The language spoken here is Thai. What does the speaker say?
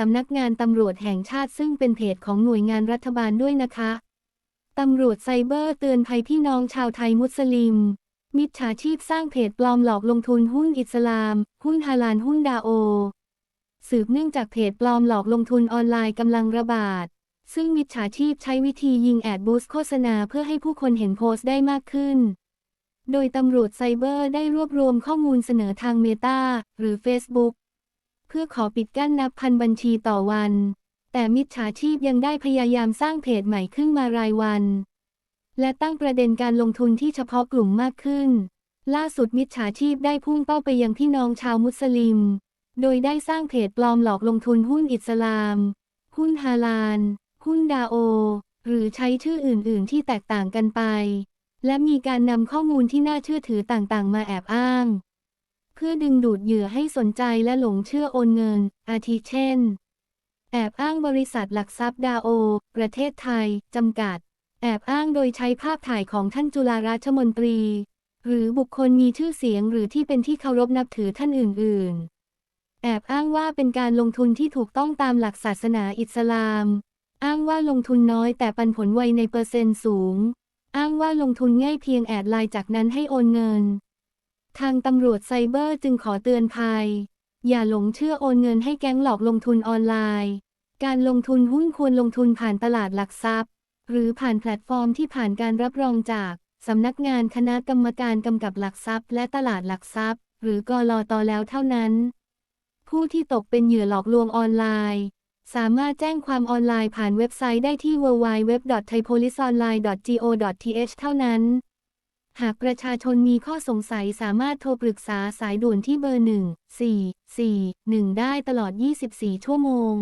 สำนักงานตำรวจแห่งชาติซึ่งเป็นเพจของหน่วยงานรัฐบาลด้วยนะคะ ตำรวจไซเบอร์เตือนภัยพี่น้องชาวไทยมุสลิม มิจฉาชีพสร้างเพจปลอมหลอกลงทุนหุ้นอิสลาม หุ้นฮาลาลหุ้นดาโอ สืบเนื่องจากเพจปลอมหลอกลงทุนออนไลน์กำลังระบาด ซึ่งมิจฉาชีพใช้วิธียิงแอดบูสโฆษณาเพื่อให้ผู้คนเห็นโพสต์ได้มากขึ้นโดยตำรวจไซเบอร์ได้รวบรวมข้อมูลเสนอทางเมตาหรือ Facebook เพื่อขอปิดกั้นนับพันบัญชีต่อวัน แต่มิจฉาชีพยังได้พยายามสร้างเพจใหม่ขึ้นมารายวัน และตั้งประเด็นการลงทุนที่เฉพาะกลุ่มมากขึ้น ล่าสุดมิจฉาชีพได้พุ่งเป้าไปยังพี่น้องชาวมุสลิม โดยได้สร้างเพจปลอมหลอกลงทุนหุ้นอิสลาม หุ้นฮาลาล หุ้นดาโอ หรือใช้ชื่ออื่น ๆ ที่แตกต่างกันไปและมีการนำข้อมูลที่น่าเชื่อถือต่างๆ มาแอบอ้าง เพื่อดึงดูดเหยื่อให้สนใจและหลงเชื่อโอนเงิน อาทิเช่น แอบอ้างบริษัทหลักทรัพย์ดาโอ ประเทศไทย จำกัด แอบอ้างโดยใช้ภาพถ่ายของท่านจุฬาราชมนตรี หรือบุคคลมีชื่อเสียงหรือที่เป็นที่เคารพนับถือท่านอื่น ๆ แอบอ้างว่าเป็นการลงทุนที่ถูกต้องตามหลักศาสนาอิสลาม อ้างว่าลงทุนน้อยแต่ปันผลไวในเปอร์เซ็นต์สูง อ้างว่าลงทุนง่ายเพียงแอดไลน์จากนั้นให้โอนเงิน ทางตำรวจไซเบอร์จึงขอเตือนภัย อย่าหลงเชื่อโอนเงินให้แก๊งหลอกลงทุนออนไลน์ การลงทุนหุ้นควรลงทุนผ่านตลาดหลักทรัพย์ หรือผ่านแพลตฟอร์มที่ผ่านการรับรองจากสำนักงานคณะกรรมการกำกับหลักทรัพย์ และตลาดหลักทรัพย์ หรือกลอตแล้วเท่านั้น ผู้ที่ตกเป็นเหยื่อหลอกลวงออนไลน์ สามารถแจ้งความออนไลน์ผ่านเว็บไซต์ได้ที่ www.thaipoliceonline.go.th เท่านั้น หากประชาชนมีข้อสงสัยสามารถโทรปรึกษาสายด่วนที่เบอร์ 1 4 4 1 ได้ตลอด 24 ชั่วโมง